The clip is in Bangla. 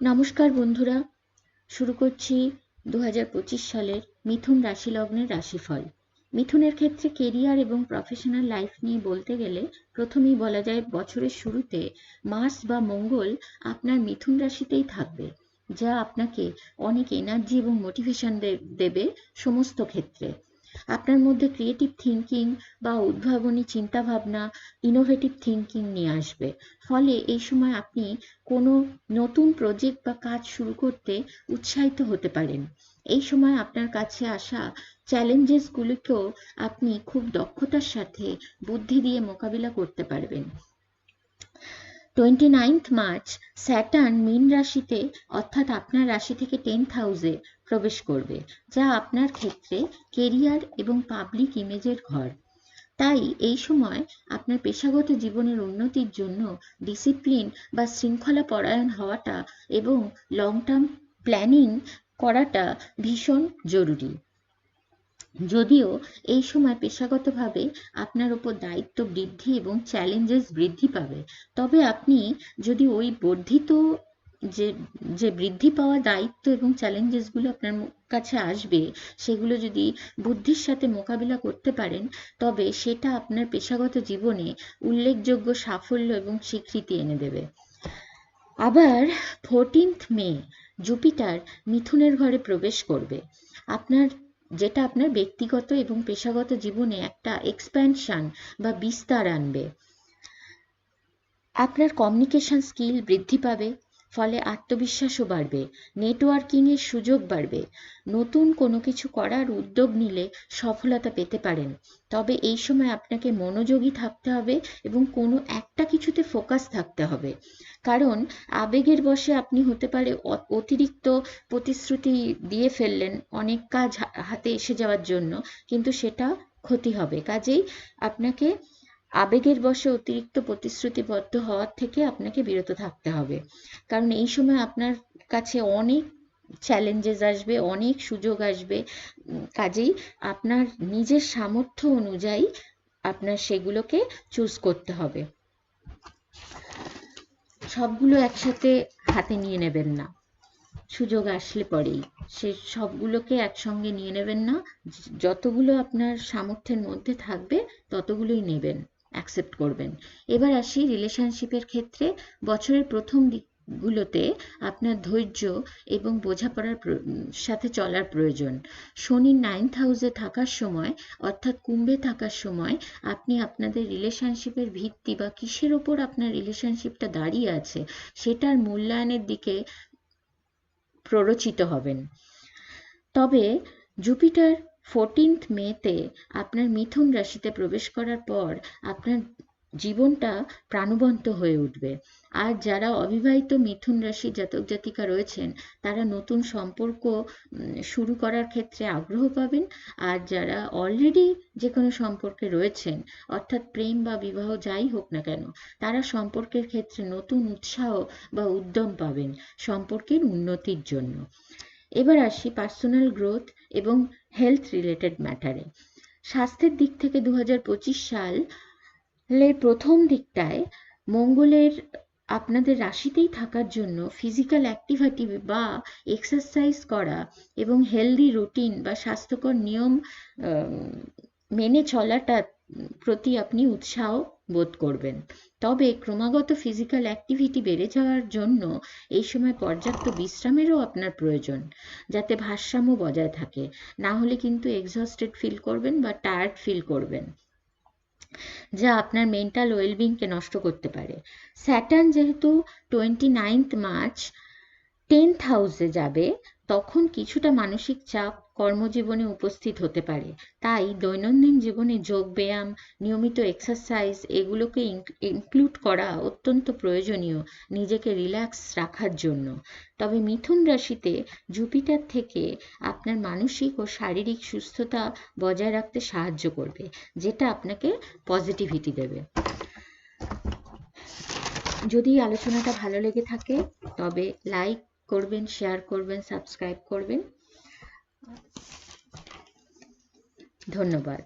নমস্কার বন্ধুরা, শুরু করছি দু সালের মিথুন রাশি লগ্নের রাশিফল। মিথুনের ক্ষেত্রে কেরিয়ার এবং প্রফেশনাল লাইফ নিয়ে বলতে গেলে প্রথমেই বলা যায় বছরের শুরুতে মাস বা মঙ্গল আপনার মিথুন রাশিতেই থাকবে, যা আপনাকে অনেক এনার্জি এবং মোটিভেশন দেবে সমস্ত ক্ষেত্রে। আপনার মধ্যে ক্রিয়েটিভ থিঙ্কিং বা উদ্ভাবনী চিন্তাভাবনা ইনোভেটিভ থিঙ্কিং নিয়ে আসবে। ফলে এই সময় আপনি কোনো নতুন প্রজেক্ট বা কাজ শুরু করতে উৎসাহিত হতে পারেন। এই সময় আপনার কাছে আসা চ্যালেঞ্জেসগুলিকেও আপনি খুব দক্ষতার সাথে বুদ্ধি দিয়ে মোকাবিলা করতে পারবেন। টোয়েন্টি নাইন্থ মার্চ স্যাটার্ন মিন রাশিতে, অর্থাৎ আপনার রাশি থেকে টেন্থ হাউসে প্রবেশ করবে, যা আপনার ক্ষেত্রে কেরিয়ার এবং পাবলিক ইমেজের ঘর। তাই এই সময় আপনার পেশাগত জীবনের উন্নতির জন্য ডিসিপ্লিন বা শৃঙ্খলা পরায়ণ হওয়াটা এবং লং টার্ম প্ল্যানিং করাটা ভীষণ জরুরি। যদিও এই সময় পেশাগতভাবে আপনার উপর দায়িত্ব বৃদ্ধি এবং চ্যালেঞ্জেস বৃদ্ধি পাবে, তবে আপনি যদি ওই বর্ধিত যে যে বৃদ্ধি পাওয়া দায়িত্ব এবং চ্যালেঞ্জেসগুলো আপনার কাছে আসবে, সেগুলো যদি বুদ্ধির সাথে মোকাবিলা করতে পারেন, তবে সেটা আপনার পেশাগত জীবনে উল্লেখযোগ্য সাফল্য এবং স্বীকৃতি এনে দেবে। আবার ফোরটিন্থ মে জুপিটার মিথুনের ঘরে প্রবেশ করবে। আপনার, যেটা আপনার ব্যক্তিগত এবং পেশাগত জীবনে একটা এক্সপ্যানশন বা বিস্তার আনবে। আপনার কমিউনিকেশন স্কিল বৃদ্ধি পাবে ফলে আত্মবিশ্বাসও বাড়বে, নেটওয়ার্কিংয়ের সুযোগ বাড়বে। নতুন কোনো কিছু করার উদ্যোগ নিলে সফলতা পেতে পারেন। তবে এই সময় আপনাকে মনোযোগী থাকতে হবে এবং কোনো একটা কিছুতে ফোকাস থাকতে হবে। কারণ আবেগের বশে আপনি হতে পারে অতিরিক্ত প্রতিশ্রুতি দিয়ে ফেললেন অনেক কাজ হাতে এসে যাওয়ার জন্য, কিন্তু সেটা ক্ষতি হবে। কাজেই আপনাকে আবেগের বশে অতিরিক্ত প্রতিশ্রুতিবদ্ধ হওয়ার থেকে আপনাকে বিরত থাকতে হবে। কারণ এই সময় আপনার কাছে অনেক চ্যালেঞ্জেস আসবে, অনেক সুযোগ আসবে। কাজেই আপনার নিজের সামর্থ্য অনুযায়ী আপনার সেগুলোকে চুজ করতে হবে। সবগুলো একসাথে হাতে নিয়ে নেবেন না। সুযোগ আসলে পরেই। সে সবগুলোকে একসঙ্গে নিয়ে নেবেন না। যতগুলো আপনার সামর্থ্যের মধ্যে থাকবে, ততগুলোই নেবেন। অ্যাকসেপ্ট করবেন। এবার আসি রিলেশনশিপের ক্ষেত্রে বছরের প্রথম দিকগুলোতে আপনার ধৈর্য এবং বোঝাপড়ার সাথে চলার প্রয়োজন। শনি নাইন্থ হাউসে থাকার সময় অর্থাৎ কুম্ভে থাকার সময় আপনি আপনাদের রিলেশনশিপের ভিত্তি বা কিসের ওপর আপনার রিলেশনশিপটা দাঁড়িয়ে আছে সেটার মূল্যায়নের দিকে প্ররোচিত হবেন। তবে জুপিটার ফোরটিন্থ মেতে আপনার মিথুন রাশিতে প্রবেশ করার পর আপনার জীবনটা প্রাণবন্ত হয়ে উঠবে। আর যারা অবিবাহিত মিথুন রাশি জাতক জাতিকা রয়েছেন, তারা নতুন সম্পর্ক শুরু করার ক্ষেত্রে আগ্রহ পাবেন। আর যারা অলরেডি যে কোনো সম্পর্কে রয়েছেন, অর্থাৎ প্রেম বা বিবাহ যাই হোক না কেন, তারা সম্পর্কের ক্ষেত্রে নতুন উৎসাহ বা উদ্যম পাবেন সম্পর্কের উন্নতির জন্য। এবার আসি পার্সোনাল গ্রোথ এবং হেলথ রিলেটেড ম্যাটারে স্বাস্থ্যের দিক থেকে দু সাল সালের প্রথম দিকটায় মঙ্গলের আপনাদের রাশিতেই থাকার জন্য ফিজিক্যাল অ্যাক্টিভিটি বা এক্সারসাইজ করা এবং হেলদি রুটিন বা স্বাস্থ্যকর নিয়ম মেনে চলাটা প্রতি আপনি উৎসাহ বোধ করবেন। তবে ক্রমাগত ফিজিক্যাল অ্যাক্টিভিটি বেড়ে যাওয়ার জন্য এই সময় পর্যাপ্ত বিশ্রামেরও আপনার প্রয়োজন, যাতে ভারসাম্য বজায় থাকে। না হলে কিন্তু এক্সস্টেড ফিল করবেন বা টায়ার্ড ফিল করবেন, যা আপনার মেন্টাল ওয়েলবিংকে নষ্ট করতে পারে। স্যাটার্ন যেহেতু টোয়েন্টি নাইনথ মার্চ টেন্থ হাউসে যাবে তখন কিছুটা মানসিক চাপ কর্মজীবনে উপস্থিত হতে পারে। তাই দৈনন্দিন জীবনে যোগ ব্যায়াম, নিয়মিত এক্সারসাইজ এগুলোকে ইনক্লুড করা অত্যন্ত প্রয়োজনীয় নিজেকে রিল্যাক্স রাখার জন্য। তবে মিথুন রাশিতে জুপিটার থেকে আপনার মানসিক ও শারীরিক সুস্থতা বজায় রাখতে সাহায্য করবে, যেটা আপনাকে পজিটিভিটি দেবে। যদি আলোচনাটা ভালো লেগে থাকে, তবে লাইক করবেন শেয়ার করবেন সাবস্ক্রাইব করবেন। ধন্যবাদ।